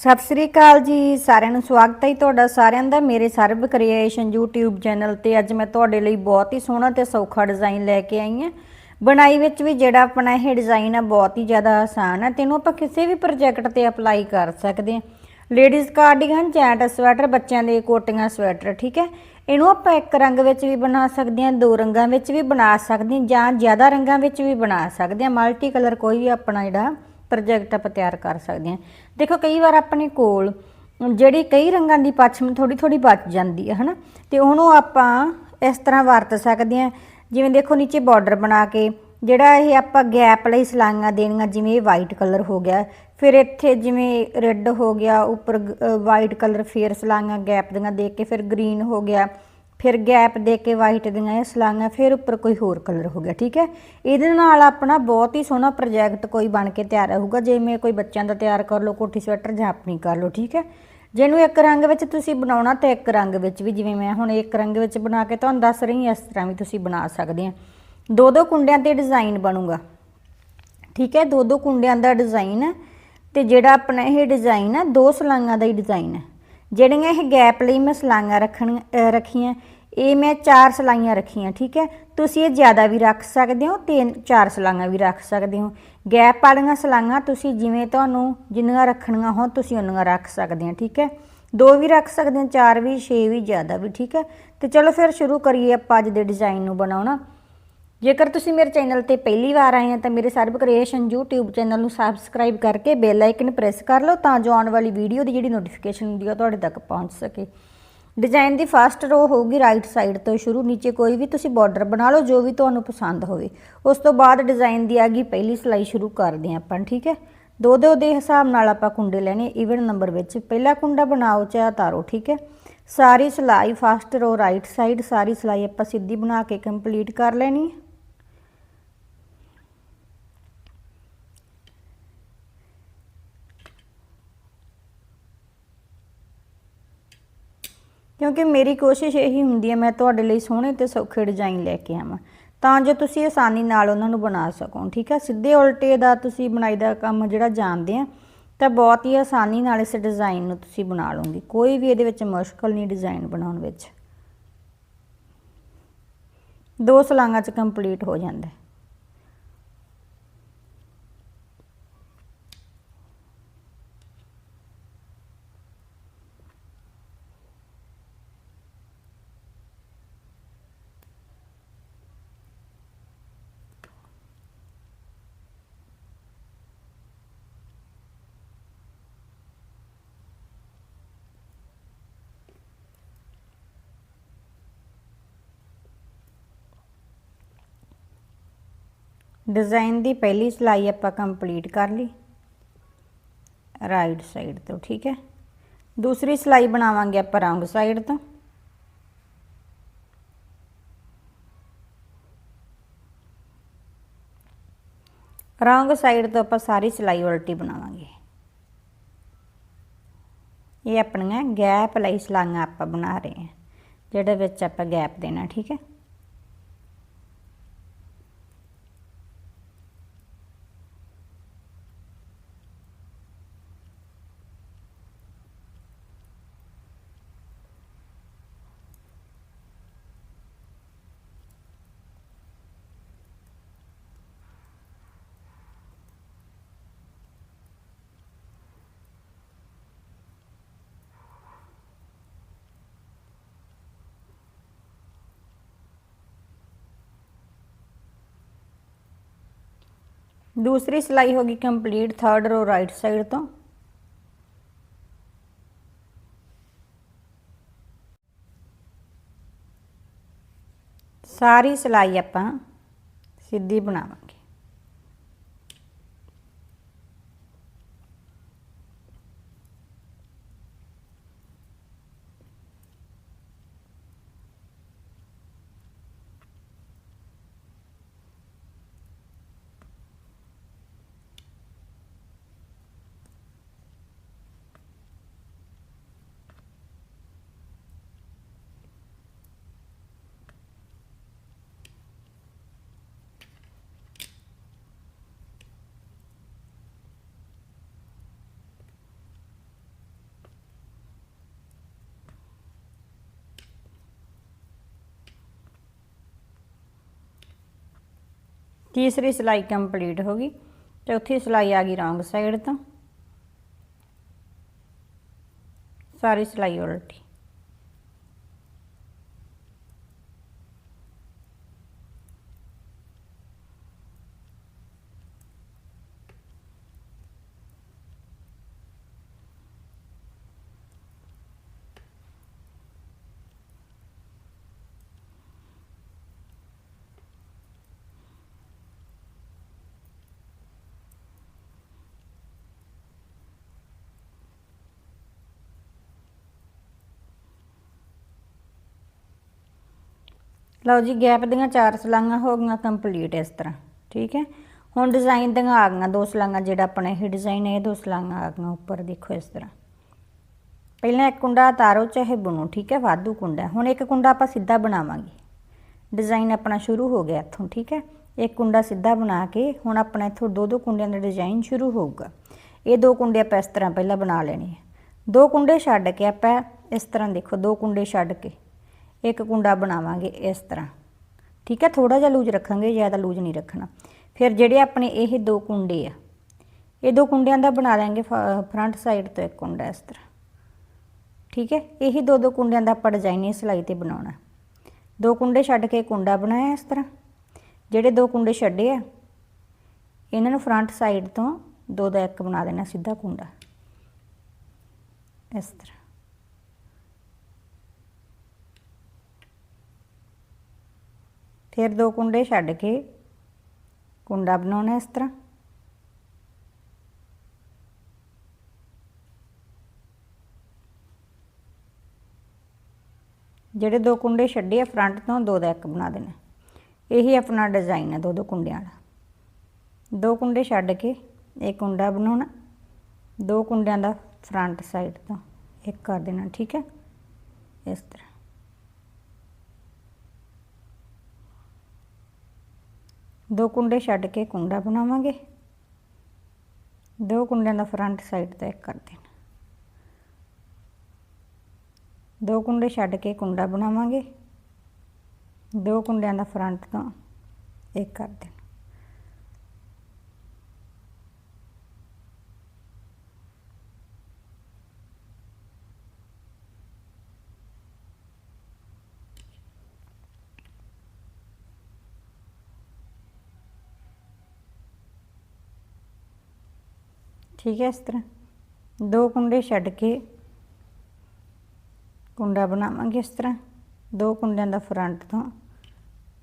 ਸਤਿ ਸ੍ਰੀ ਅਕਾਲ ਜੀ, ਸਾਰਿਆਂ ਨੂੰ ਸਵਾਗਤ ਹੈ ਜੀ ਤੁਹਾਡਾ ਸਾਰਿਆਂ ਦਾ, ਮੇਰੇ ਸਰਬ ਕ੍ਰੀਏਸ਼ਨ YouTube ਚੈਨਲ ਤੇ ਅੱਜ ਮੈਂ ਤੁਹਾਡੇ ਲਈ ਬਹੁਤ ਹੀ ਸੋਹਣਾ ਤੇ ਸੌਖਾ ਡਿਜ਼ਾਈਨ ਲੈ ਕੇ ਆਈ ਹਾਂ। ਬਣਾਈ ਵਿੱਚ ਵੀ ਜਿਹੜਾ ਆਪਣਾ ਇਹ ਡਿਜ਼ਾਈਨ ਆ, ਬਹੁਤ ਹੀ ਜ਼ਿਆਦਾ ਆਸਾਨ ਹੈ ਇਹਨੂੰ ਆਪਾਂ ਕਿਸੇ ਵੀ ਪ੍ਰੋਜੈਕਟ ਤੇ ਅਪਲਾਈ ਕਰ ਸਕਦੇ ਹਾਂ। ਲੇਡੀਜ਼ ਕਾਰਡੀਗਨ ਜੈਂਟ ਸਵੈਟਰ ਬੱਚਿਆਂ ਦੇ ਕੋਟੀਆਂ ਸਵੈਟਰ ਠੀਕ ਹੈ? ਇਹਨੂੰ ਆਪਾਂ ਇੱਕ ਰੰਗ ਵਿੱਚ ਵੀ ਬਣਾ ਸਕਦੇ ਹਾਂ, ਦੋ ਰੰਗਾਂ ਵਿੱਚ ਵੀ ਬਣਾ ਸਕਦੇ ਹਾਂ ਜਾਂ ਜ਼ਿਆਦਾ ਰੰਗਾਂ ਵਿੱਚ ਵੀ ਬਣਾ ਸਕਦੇ ਹਾਂ। ਮਲਟੀ ਕਲਰ ਕੋਈ ਵੀ ਆਪਣਾ ਜਿਹੜਾ ਪ੍ਰੋਜੈਕਟ ਆਪਾਂ ਤਿਆਰ ਕਰ ਸਕਦੇ ਹਾਂ। ਦੇਖੋ, ਕਈ ਵਾਰ ਆਪਣੇ ਕੋਲ ਜਿਹੜੀ ਕਈ ਰੰਗਾਂ ਦੀ ਪੱਛਮ ਥੋੜੀ ਥੋੜੀ ਬਚ ਜਾਂਦੀ ਹੈ, ਹਨਾ? ਤੇ ਉਹਨੂੰ ਆਪਾਂ ਇਸ ਤਰ੍ਹਾਂ ਵਰਤ ਸਕਦੇ ਹਾਂ। ਜਿਵੇਂ ਦੇਖੋ, ਨੀਚੇ ਬਾਰਡਰ ਬਣਾ ਕੇ ਜਿਹੜਾ ਇਹ ਆਪਾਂ ਗੈਪ ਲਈ ਸਲਾਈਆਂ ਦੇਣੀਆਂ, ਜਿਵੇਂ ਇਹ ਵਾਈਟ ਕਲਰ ਹੋ ਗਿਆ। ਫਿਰ ਇੱਥੇ ਜਿਵੇਂ ਰੈੱਡ ਹੋ ਗਿਆ, ਉੱਪਰ ਵਾਈਟ ਕਲਰ ਫੇਰ ਸਲਾਈਆਂ ਗੈਪ ਦੀਆਂ ਦੇ ਕੇ ਫਿਰ ਗ੍ਰੀਨ ਹੋ ਗਿਆ। ਫਿਰ ਗੈਪ ਦੇ ਕੇ ਵਾਈਟ ਦੀਆਂ ਇਹ ਸਲਾਈਆਂ ਫਿਰ ਉੱਪਰ ਕੋਈ ਹੋਰ ਕਲਰ ਹੋ ਗਿਆ, ਠੀਕ ਹੈ? ਇਹਦੇ ਨਾਲ ਆਪਣਾ ਬਹੁਤ ਹੀ ਸੋਹਣਾ ਪ੍ਰੋਜੈਕਟ ਕੋਈ ਬਣ ਕੇ ਤਿਆਰ ਹੋਊਗਾ ਜਿਵੇਂ ਕੋਈ ਬੱਚਿਆਂ ਦਾ ਤਿਆਰ ਕਰ ਲਓ, ਕੋਠੀ ਸਵੈਟਰ ਜਾਂ ਆਪਣੀ ਕਰ ਲਓ, ਠੀਕ ਹੈ? ਜਿਹਨੂੰ ਇੱਕ ਰੰਗ ਵਿੱਚ ਤੁਸੀਂ ਬਣਾਉਣਾ ਤੇ ਇੱਕ ਰੰਗ ਵਿੱਚ ਵੀ, ਜਿਵੇਂ ਮੈਂ ਹੁਣ ਇੱਕ ਰੰਗ ਵਿੱਚ ਬਣਾ ਕੇ ਤੁਹਾਨੂੰ ਦੱਸ ਰਹੀ ਹਾਂ, ਇਸ ਤਰ੍ਹਾਂ ਵੀ ਤੁਸੀਂ ਬਣਾ ਸਕਦੇ ਆ ਦੋ ਦੋ ਕੁੰਡਿਆਂ ਤੇ ਡਿਜ਼ਾਈਨ ਬਣੂਗਾ, ਠੀਕ ਹੈ? ਦੋ ਦੋ ਕੁੰਡਿਆਂ ਦਾ ਡਿਜ਼ਾਈਨ ਹੈ ਤੇ ਜਿਹੜਾ ਆਪਣਾ ਇਹ ਡਿਜ਼ਾਈਨ ਹੈ ਦੋ ਸਲਾਈਆਂ ਦਾ ਹੀ ਡਿਜ਼ਾਈਨ ਹੈ ਜਿਹੜੀਆਂ ਇਹ ਗੈਪ ਲਈ ਮੈਂ ਸਲਾਈਆਂ ਰੱਖਣ ਰੱਖੀਆਂ ਇਹ ਮੈਂ ਚਾਰ ਸਲਾਈਆਂ ਰੱਖੀਆਂ, ਠੀਕ ਹੈ? ਤੁਸੀਂ ਇਹ ਜ਼ਿਆਦਾ ਵੀ ਰੱਖ ਸਕਦੇ ਹੋ ਤਿੰਨ ਚਾਰ ਸਲਾਈਆਂ ਵੀ ਰੱਖ ਸਕਦੇ ਹੋ। ਗੈਪ ਵਾਲੀਆਂ ਸਲਾਈਆਂ ਤੁਸੀਂ ਜਿਵੇਂ ਤੁਹਾਨੂੰ ਜਿੰਨੀਆਂ ਰੱਖਣੀਆਂ ਹੋ ਤੁਸੀਂ ਉਨੀਆਂ ਰੱਖ ਸਕਦੇ ਹੋ, ਠੀਕ ਹੈ? ਦੋ ਵੀ ਰੱਖ ਸਕਦੇ ਹੋ, ਚਾਰ ਵੀ, ਛੇ ਵੀ, ਜ਼ਿਆਦਾ ਵੀ, ਠੀਕ ਹੈ? ਤੇ ਚਲੋ ਫਿਰ ਸ਼ੁਰੂ ਕਰੀਏ ਆਪਾਂ ਅੱਜ ਦੇ ਡਿਜ਼ਾਈਨ ਨੂੰ ਬਣਾਉਣਾ। ਜੇਕਰ ਤੁਸੀਂ ਮੇਰੇ ਚੈਨਲ ਤੇ ਪਹਿਲੀ ਵਾਰ ਆਏ ਹੋ ਤਾਂ ਮੇਰੇ ਸਰਬ ਕ੍ਰੀਏਸ਼ਨ YouTube ਚੈਨਲ ਨੂੰ ਸਬਸਕ੍ਰਾਈਬ ਕਰਕੇ ਬੈਲ ਆਈਕਨ ਪ੍ਰੈਸ ਕਰ ਲਓ ਤਾਂ ਜੋ ਆਉਣ ਵਾਲੀ ਵੀਡੀਓ ਦੀ ਜਿਹੜੀ ਨੋਟੀਫਿਕੇਸ਼ਨ ਹੁੰਦੀ ਆ ਤੁਹਾਡੇ ਤੱਕ ਪਹੁੰਚ ਸਕੇ। ਡਿਜ਼ਾਈਨ ਦੀ ਫਸਟ ਰੋ ਹੋਊਗੀ ਰਾਈਟ ਸਾਈਡ ਤੋਂ ਸ਼ੁਰੂ, ਨੀਚੇ ਕੋਈ ਵੀ ਤੁਸੀਂ ਬਾਰਡਰ ਬਣਾ ਲਓ, ਜੋ ਵੀ ਤੁਹਾਨੂੰ ਪਸੰਦ ਹੋਵੇ। ਉਸ ਤੋਂ ਬਾਅਦ ਡਿਜ਼ਾਈਨ ਦੀ ਆਗੀ ਪਹਿਲੀ ਸਿਲਾਈ ਸ਼ੁਰੂ ਕਰਦੇ ਹਾਂ ਆਪਾਂ, ਠੀਕ ਹੈ? ਦੋ ਦੋ ਦੇ ਹਿਸਾਬ ਨਾਲ ਆਪਾਂ ਕੁੰਡੇ ਲੈਣੇ ਇਵਨ ਨੰਬਰ ਵਿੱਚ। ਪਹਿਲਾ ਕੁੰਡਾ ਬਣਾਓ ਚਾਹੇ ਤਾਰੋ ਠੀਕ ਹੈ? ਸਾਰੀ ਸਿਲਾਈ ਫਸਟ ਰੋ ਰਾਈਟ ਸਾਈਡ ਸਾਰੀ ਸਿਲਾਈ ਆਪਾਂ ਸਿੱਧੀ ਬਣਾ ਕੇ ਕੰਪਲੀਟ ਕਰ ਲੈਣੀ ਹੈ। ਕਿਉਂਕਿ ਮੇਰੀ ਕੋਸ਼ਿਸ਼ ਇਹੀ ਹੁੰਦੀ ਹੈ, ਮੈਂ ਤੁਹਾਡੇ ਲਈ ਸੋਹਣੇ ਤੇ ਸੌਖੇ ਡਿਜ਼ਾਈਨ ਲੈ ਕੇ ਆਵਾਂ। ਤਾਂ ਜੋ ਤੁਸੀਂ ਆਸਾਨੀ ਨਾਲ ਉਹਨਾਂ ਨੂੰ ਬਣਾ ਸਕੋ, ਠੀਕ ਹੈ? ਸਿੱਧੇ ਉਲਟੇ ਦਾ ਤੁਸੀਂ ਬਣਾਈ ਦਾ ਕੰਮ ਜਿਹੜਾ ਜਾਣਦੇ ਆ, ਤਾਂ ਬਹੁਤ ਹੀ ਆਸਾਨੀ ਨਾਲ ਇਸ ਡਿਜ਼ਾਈਨ ਨੂੰ ਤੁਸੀਂ ਬਣਾ ਲਓਗੇ। ਕੋਈ ਵੀ ਇਹਦੇ ਵਿੱਚ ਮੁਸ਼ਕਲ ਨਹੀਂ ਡਿਜ਼ਾਈਨ ਬਣਾਉਣ ਵਿੱਚ। ਦੋ ਸਲਾਂਗਾਂ ਚ ਕੰਪਲੀਟ ਹੋ ਜਾਂਦਾ ਹੈ। ਡਿਜ਼ਾਈਨ ਦੀ ਪਹਿਲੀ ਸਲਾਈ ਆਪਾਂ ਕੰਪਲੀਟ ਕਰ ਲਈ। ਰਾਈਟ ਸਾਈਡ ਤੋਂ, ਠੀਕ ਹੈ। ਦੂਸਰੀ ਸਲਾਈ ਬਣਾਵਾਂਗੇ ਆਪਾਂ ਰੌਂਗ ਸਾਈਡ ਤੋਂ। ਰੌਂਗ ਸਾਈਡ ਤੋਂ ਆਪਾਂ ਸਾਰੀ ਸਲਾਈ ਉਲਟੀ ਬਣਾਵਾਂਗੇ। ਇਹ ਆਪਣੀਆਂ ਗੈਪ ਲਈ ਸਲਾਈਆਂ ਆਪਾਂ ਬਣਾ ਰਹੇ ਹਾਂ ਜਿਹੜੇ ਵਿੱਚ ਆਪਾਂ ਗੈਪ ਦੇਣਾ, ਠੀਕ ਹੈ। ਦੂਸਰੀ ਸਲਾਈ ਹੋ ਗਈ complete third row right side ਤੋਂ। ਸਾਰੀ ਸਿਲਾਈ ਆਪਾਂ ਸਿੱਧੀ ਬਣਾਵਾਂਗੇ। ਤੀਸਰੀ ਸਿਲਾਈ ਕੰਪਲੀਟ ਹੋ ਗਈ। ਚੌਥੀ ਸਿਲਾਈ ਆ ਗਈ ਰੌਂਗ ਸਾਈਡ ਤੋਂ। ਸਾਰੀ ਸਿਲਾਈ ਉਲਟੀ। ਲਓ ਜੀ ਗੈਪ ਦੀਆਂ ਚਾਰ ਸਲਾਈਆਂ ਹੋ ਗਈਆਂ ਕੰਪਲੀਟ ਇਸ ਤਰ੍ਹਾਂ, ਠੀਕ ਹੈ? ਹੁਣ ਡਿਜ਼ਾਈਨ ਦੀਆਂ ਆ ਗਈਆਂ, ਦੋ ਸਲਾਈਆਂ ਜਿਹੜਾ ਆਪਣਾ ਇਹ ਡਿਜ਼ਾਈਨ ਹੈ ਇਹ ਦੋ ਸਲਾਈਆਂ ਆ ਗਈਆਂ ਉੱਪਰ, ਦੇਖੋ ਇਸ ਤਰ੍ਹਾਂ। ਪਹਿਲਾਂ ਇੱਕ ਕੁੰਡਾ ਤਾਰੋ ਚਾਹੇ ਬੁਣੋ, ਠੀਕ ਹੈ? ਵਾਧੂ ਕੁੰਡਾ ਹੁਣ ਇੱਕ ਕੁੰਡਾ ਆਪਾਂ ਸਿੱਧਾ ਬਣਾਵਾਂਗੇ। ਡਿਜ਼ਾਈਨ ਆਪਣਾ ਸ਼ੁਰੂ ਹੋ ਗਿਆ ਇੱਥੋਂ, ਠੀਕ ਹੈ? ਇੱਕ ਕੁੰਡਾ ਸਿੱਧਾ ਬਣਾ ਕੇ ਹੁਣ ਆਪਣਾ ਇੱਥੋਂ ਦੋ ਦੋ ਕੁੰਡਿਆਂ ਦਾ ਡਿਜ਼ਾਈਨ ਸ਼ੁਰੂ ਹੋਊਗਾ। ਇਹ ਦੋ ਕੁੰਡੇ ਆਪਾਂ ਇਸ ਤਰ੍ਹਾਂ ਪਹਿਲਾਂ ਬਣਾ ਲੈਣੇ ਦੋ ਕੁੰਡੇ ਛੱਡ ਕੇ ਆਪਾਂ ਇਸ ਤਰ੍ਹਾਂ ਦੇਖੋ, ਦੋ ਕੁੰਡੇ ਛੱਡ ਕੇ ਇੱਕ ਕੁੰਡਾ ਬਣਾਵਾਂਗੇ ਇਸ ਤਰ੍ਹਾਂ। ਠੀਕ ਹੈ ਥੋੜਾ ਜਿਹਾ ਲੂਜ ਰੱਖਾਂਗੇ, ਜ਼ਿਆਦਾ ਲੂਜ ਨਹੀਂ ਰੱਖਣਾ। ਫਿਰ ਜਿਹੜੇ ਆਪਣੇ ਇਹ ਦੋ ਕੁੰਡੇ ਆ, ਇਹ ਦੋ ਕੁੰਡਿਆਂ ਦਾ ਬਣਾ ਲਾਂਗੇ ਫਰੰਟ ਸਾਈਡ ਤੋਂ ਇੱਕ ਕੁੰਡਾ ਇਸ ਤਰ੍ਹਾਂ। ਠੀਕ ਹੈ, ਇਹੀ ਦੋ ਦੋ ਕੁੰਡਿਆਂ ਦਾ ਆਪਾਂ ਡਿਜ਼ਾਈਨ ਇਸ ਸਿਲਾਈ ਤੇ ਬਣਾਉਣਾ। ਦੋ ਕੁੰਡੇ ਛੱਡ ਕੇ ਕੁੰਡਾ ਬਣਾਇਆ ਇਸ ਤਰ੍ਹਾਂ। ਜਿਹੜੇ ਦੋ ਕੁੰਡੇ ਛੱਡੇ ਆ, ਇਹਨਾਂ ਨੂੰ ਫਰੰਟ ਸਾਈਡ ਤੋਂ ਦੋ ਦਾ ਇੱਕ ਬਣਾ ਦੇਣਾ, ਸਿੱਧਾ ਕੁੰਡਾ। ਇਸ ਤਰ੍ਹਾਂ। ਫਿਰ ਦੋ ਕੁੰਡੇ ਛੱਡ ਕੇ ਕੁੰਡਾ ਬਣਾਉਣਾ ਇਸ ਤਰ੍ਹਾਂ। ਜਿਹੜੇ ਦੋ ਕੁੰਡੇ ਛੱਡੇ ਆ, ਫਰੰਟ ਤੋਂ ਦੋ ਦਾ ਇੱਕ ਬਣਾ ਦੇਣਾ। ਇਹੀ ਆਪਣਾ ਡਿਜ਼ਾਈਨ ਹੈ ਦੋ ਦੋ ਕੁੰਡਿਆਂ ਦਾ। ਦੋ ਕੁੰਡੇ ਛੱਡ ਕੇ ਇੱਕ ਕੁੰਡਾ ਬਣਾਉਣਾ। ਦੋ ਕੁੰਡਿਆਂ ਦਾ ਫਰੰਟ ਸਾਈਡ ਤੋਂ ਇੱਕ ਕਰ ਦੇਣਾ, ਠੀਕ ਹੈ? ਇਸ ਤਰ੍ਹਾਂ। ਦੋ ਕੁੰਡੇ ਛੱਡ ਕੇ ਕੁੰਡਾ ਬਣਾਵਾਂਗੇ। ਦੋ ਕੁੰਡਿਆਂ ਦਾ ਫਰੰਟ ਸਾਈਡ ਤੇ ਇੱਕ ਕਰ ਦੇਣਾ। ਦੋ ਕੁੰਡੇ ਛੱਡ ਕੇ ਕੁੰਡਾ ਬਣਾਵਾਂਗੇ। ਦੋ ਕੁੰਡਿਆਂ ਦਾ ਫਰੰਟ ਤੋਂ ਇੱਕ ਕਰ ਦੇਣਾ। ਠੀਕ ਹੈ ਇਸ ਤਰ੍ਹਾਂ। ਦੋ ਕੁੰਡੇ ਛੱਡ ਕੇ ਕੁੰਡਾ ਬਣਾਵਾਂਗੇ ਇਸ ਤਰ੍ਹਾਂ। ਦੋ ਕੁੰਡਿਆਂ ਦਾ ਫਰੰਟ ਤੋਂ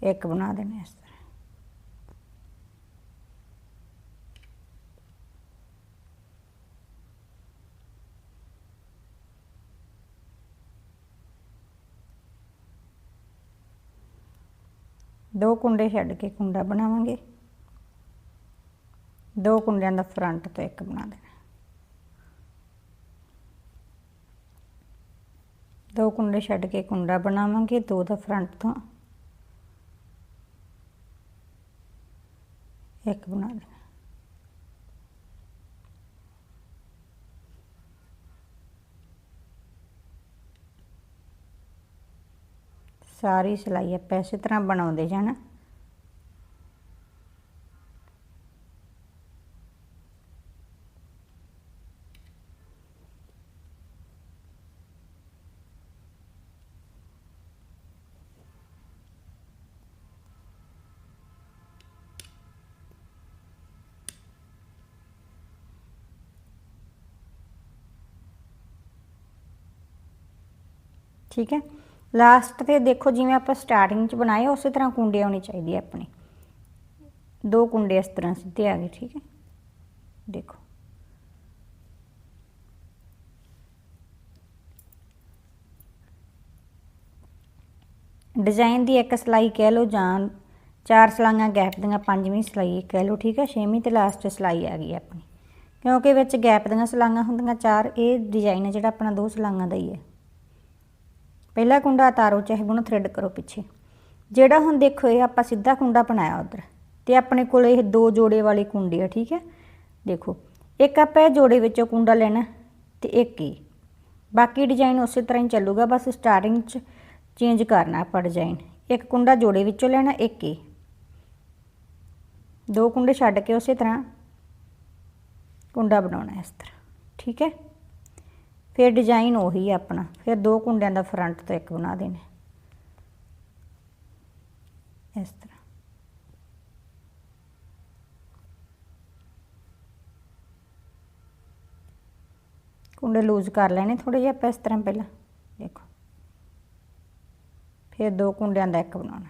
ਇੱਕ ਬਣਾ ਦੇਣਾ ਇਸ ਤਰ੍ਹਾਂ। ਦੋ ਕੁੰਡੇ ਛੱਡ ਕੇ ਕੁੰਡਾ ਬਣਾਵਾਂਗੇ। ਦੋ ਕੁੰਡਿਆਂ ਦਾ ਫਰੰਟ ਤੋਂ ਇੱਕ ਬਣਾ ਦੇਣਾ। ਦੋ ਕੁੰਡੇ ਛੱਡ ਕੇ ਕੁੰਡਾ ਬਣਾਵਾਂਗੇ, ਦੋ ਦਾ ਫਰੰਟ ਤੋਂ ਇੱਕ ਬਣਾ ਦੇਣਾ। ਸਾਰੀ ਸਿਲਾਈ ਆਪਾਂ ਇਸੇ ਤਰ੍ਹਾਂ ਬਣਾਉਂਦੇ ਜਾਣਾ। ਠੀਕ ਹੈ? ਲਾਸਟ ਤੇ ਦੇਖੋ ਜਿਵੇਂ ਆਪਾਂ ਸਟਾਰਟਿੰਗ ਚ ਬਣਾਏ, ਉਸੇ ਤਰ੍ਹਾਂ ਕੁੰਡੇ ਆਉਣੀ ਚਾਹੀਦੀ ਆਪਣੇ। ਦੋ ਕੁੰਡੇ ਇਸ ਤਰ੍ਹਾਂ ਸਿੱਧੇ ਆ ਗਏ, ਠੀਕ ਹੈ? ਦੇਖੋ। ਡਿਜ਼ਾਈਨ ਦੀ ਇੱਕ ਸਲਾਈ ਕਹਿ ਲਓ ਜਾਂ ਚਾਰ ਸਲਾਈਆਂ ਗੈਪ ਦੀਆਂ, ਪੰਜਵੀਂ ਸਲਾਈ ਕਹਿ ਲਓ, ਠੀਕ ਹੈ? ਛੇਵੀਂ ਤੇ ਲਾਸਟ ਸਲਾਈ ਆ ਗਈ ਆਪਣੀ। ਕਿਉਂਕਿ ਵਿੱਚ ਗੈਪ ਦੀਆਂ ਸਲਾਈਆਂ ਹੁੰਦੀਆਂ ਚਾਰ, ਇਹ ਡਿਜ਼ਾਈਨ ਹੈ ਜਿਹੜਾ ਆਪਣਾ ਦੋ ਸਲਾਈਆਂ ਦਾ ਹੀ ਹੈ। ਪਹਿਲਾ ਕੁੰਡਾ ਉਤਾਰੋ ਚਾਹੇ ਬੁਣ ਥ੍ਰੈਡ ਕਰੋ ਪਿੱਛੇ। ਜਿਹੜਾ ਹੁਣ ਦੇਖੋ, ਇਹ ਆਪਾਂ ਸਿੱਧਾ ਕੁੰਡਾ ਬਣਾਇਆ ਉਧਰ। ਤੇ ਆਪਣੇ ਕੋਲ ਇਹ ਦੋ ਜੋੜੇ ਵਾਲੇ ਕੁੰਡੇ ਆ, ਠੀਕ ਹੈ? ਦੇਖੋ, ਇੱਕ ਆਪਾਂ ਇਹ ਜੋੜੇ ਵਿੱਚੋਂ ਕੁੰਡਾ ਲੈਣਾ ਤੇ ਇੱਕ ਹੀ ਬਾਕੀ ਡਿਜ਼ਾਈਨ ਉਸੇ ਤਰ੍ਹਾਂ ਹੀ ਚੱਲੂਗਾ, ਬਸ ਸਟਾਰਟਿੰਗ 'ਚ ਚੇਂਜ ਕਰਨਾ ਆਪਾਂ ਡਿਜ਼ਾਈਨ ਇੱਕ ਕੁੰਡਾ ਜੋੜੇ ਵਿੱਚੋਂ ਲੈਣਾ, ਇੱਕ ਹੀ ਦੋ ਕੁੰਡੇ ਛੱਡ ਕੇ ਉਸੇ ਤਰ੍ਹਾਂ ਕੁੰਡਾ ਬਣਾਉਣਾ ਇਸ ਤਰ੍ਹਾਂ, ਠੀਕ ਹੈ? ਫਿਰ ਡਿਜ਼ਾਈਨ ਉਹੀ ਹੈ ਆਪਣਾ। ਫਿਰ ਦੋ ਕੁੰਡਿਆਂ ਦਾ ਫਰੰਟ ਤੋਂ ਇੱਕ ਬਣਾ ਦੇਣਾ। ਇਸ ਤਰ੍ਹਾਂ। ਕੁੰਡੇ ਲੂਜ਼ ਕਰ ਲੈਣੇ ਥੋੜੇ ਜਿਹਾ ਆਪਾਂ ਇਸ ਤਰ੍ਹਾਂ ਪਹਿਲਾਂ। ਦੇਖੋ। ਫਿਰ ਦੋ ਕੁੰਡਿਆਂ ਦਾ ਇੱਕ ਬਣਾਉਣਾ।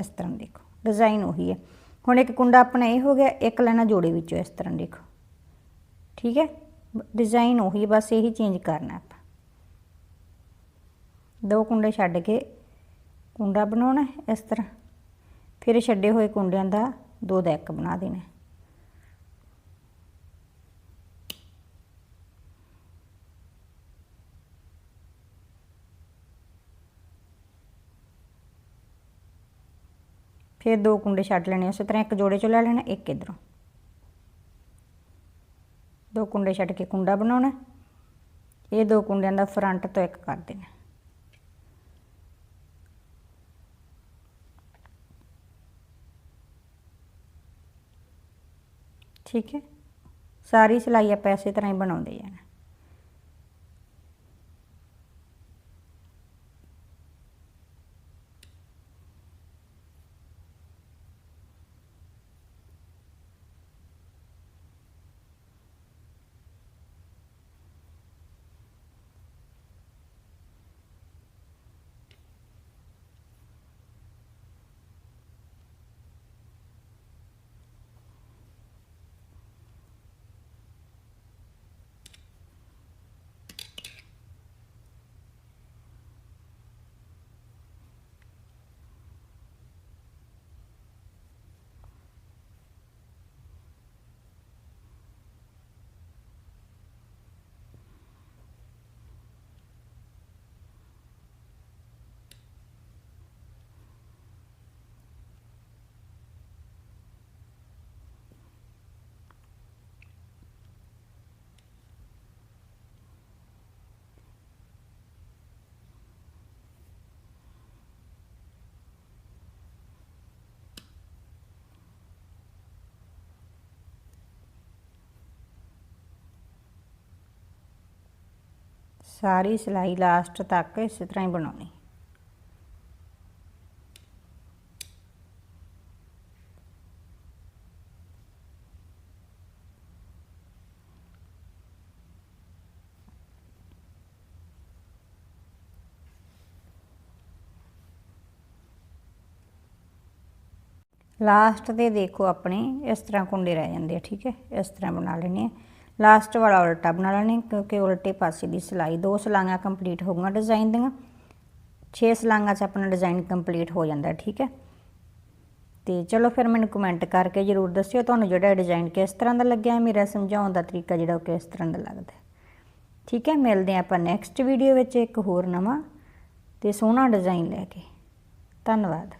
ਇਸ ਤਰ੍ਹਾਂ ਦੇਖੋ। ਡਿਜ਼ਾਈਨ ਉਹੀ ਹੈ ਹੁਣ ਇੱਕ ਕੁੰਡਾ ਆਪਣਾ ਇਹ ਹੋ ਗਿਆ, ਇੱਕ ਲੈਣਾ ਜੋੜੇ ਵਿੱਚੋਂ ਇਸ ਤਰ੍ਹਾਂ ਦੇਖੋ ਠੀਕ ਹੈ? ਡਿਜ਼ਾਈਨ ਉਹੀ ਬਸ ਇਹੀ ਚੇਂਜ ਕਰਨਾ ਆਪਾਂ। ਦੋ ਕੁੰਡੇ ਛੱਡ ਕੇ ਕੁੰਡਾ ਬਣਾਉਣਾ ਇਸ ਤਰ੍ਹਾਂ। ਫਿਰ ਛੱਡੇ ਹੋਏ ਕੁੰਡਿਆਂ ਦਾ ਦੋ ਦਾ ਇੱਕ ਬਣਾ ਦੇਣਾ ਫਿਰ ਦੋ ਕੁੰਡੇ ਛੱਡ ਲੈਣੇ ਉਸੇ ਤਰ੍ਹਾਂ ਇੱਕ ਜੋੜੇ ਚੋਂ ਲੈ ਲੈਣਾ, ਇੱਕ ਇਧਰੋਂ। ਦੋ ਕੁੰਡੇ ਛੱਡ ਕੇ ਕੁੰਡਾ ਬਣਾਉਣਾ। ਇਹ ਦੋ ਕੁੰਡਿਆਂ ਦਾ ਫਰੰਟ ਤੋਂ ਇੱਕ ਕਰ ਦੇਣਾ। ਠੀਕ ਹੈ? ਸਾਰੀ ਸਿਲਾਈ ਆਪਾਂ ਇਸੇ ਤਰ੍ਹਾਂ ਹੀ ਬਣਾਉਂਦੇ ਜਾਣਾ। ਸਾਰੀ ਸਿਲਾਈ ਲਾਸਟ ਤੱਕ ਇਸੇ ਤਰ੍ਹਾਂ ਹੀ ਬਣਾਉਣੀ। ਲਾਸਟ ਤੇ ਦੇਖੋ ਆਪਣੇ ਇਸ ਤਰ੍ਹਾਂ ਕੁੰਡੇ ਰਹਿ ਜਾਂਦੇ ਆ, ਠੀਕ ਹੈ? ਇਸ ਤਰ੍ਹਾਂ ਬਣਾ ਲੈਣੇ ਆ। ਲਾਸਟ ਵਾਲਾ ਉਲਟਾ ਬਣਾ ਲੈਣੇ, ਕਿਉਂਕਿ ਉਲਟੇ ਪਾਸੇ ਦੀ ਸਿਲਾਈ ਦੋ ਸਲਾਈਆਂ ਕੰਪਲੀਟ ਹੋ ਗਈਆਂ ਡਿਜ਼ਾਈਨ ਦੀਆਂ। 6 ਸਲਾਈਆਂ 'ਚ ਆਪਣਾ ਡਿਜ਼ਾਈਨ ਕੰਪਲੀਟ ਹੋ ਜਾਂਦਾ, ਠੀਕ ਹੈ? ਤੇ ਚਲੋ ਫਿਰ ਮੈਨੂੰ ਕਮੈਂਟ ਕਰਕੇ ਜਰੂਰ ਦੱਸਿਓ ਤੁਹਾਨੂੰ ਜਿਹੜਾ ਡਿਜ਼ਾਈਨ ਕਿਸ ਤਰ੍ਹਾਂ ਦਾ ਲੱਗਿਆ ਮੇਰਾ ਸਮਝਾਉਣ ਦਾ ਤਰੀਕਾ ਜਿਹੜਾ ਉਹ ਕਿਸ ਤਰ੍ਹਾਂ ਦਾ ਲੱਗਦਾ ਠੀਕ ਹੈ, ਮਿਲਦੇ ਹਾਂ ਆਪਾਂ ਨੈਕਸਟ ਵੀਡੀਓ ਵਿੱਚ ਇੱਕ ਹੋਰ ਨਵਾਂ ਤੇ ਸੋਹਣਾ ਡਿਜ਼ਾਈਨ ਲੈ ਕੇ। ਧੰਨਵਾਦ।